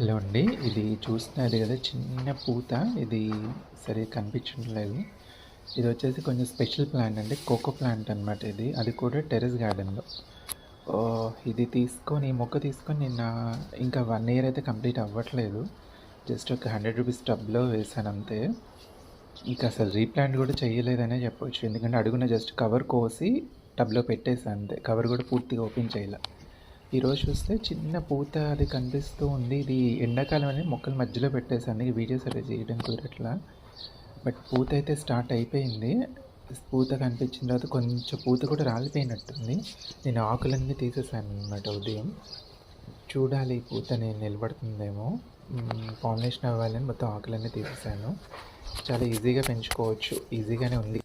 Hello అండి. ఇది చూస్తున్నారు కదా చిన్న పూత ఇది సరే కనిపించట్లేదు. ఇది వచ్చేసి కొంచెం స్పెషల్ ప్లాంట్ అండి. కోకో ప్లాంట్ అనమాట ఇది. అది కూడా టెర్రస్ గార్డెన్‌లో. ఇది తీసుకొని మొక్క తీసుకొని నిన్న ఇంకా వన్ ఇయర్ అయితే కంప్లీట్ అవ్వట్లేదు. జస్ట్ ఒక హండ్రెడ్ రూపీస్ టబ్‌లో వేసాను అంతే. ఇంకా అసలు రీప్లాంట్ కూడా చేయలేదనే చెప్పవచ్చు ఎందుకంటే అడుగున జస్ట్ కవర్ కోసి టబ్‌లో పెట్టేసాను అంతే. కవర్ కూడా పూర్తిగా ఓపెన్ చేయలే. ఈరోజు చూస్తే చిన్న పూత అది కనిపిస్తూ ఉంది. ఇది ఎండాకాలం అని మొక్కల మధ్యలో పెట్టేసాను. ఈ వీడియోస్ అలా చేయడం కుదరట్లా. బట్ పూత అయితే స్టార్ట్ అయిపోయింది. పూత కనిపించిన తర్వాత కొంచెం పూత కూడా రాలిపోయినట్టుంది. నేను ఆకులన్నీ తీసేసాను అనమాట ఉదయం. చూడాలి ఈ పూత నేను నిలబడుతుందేమో. ఫౌండేషన్ పాలినేషన్ అవ్వాలని మొత్తం ఆకులన్నీ తీసేసాను. చాలా ఈజీగా పెంచుకోవచ్చు. ఈజీగానే ఉంది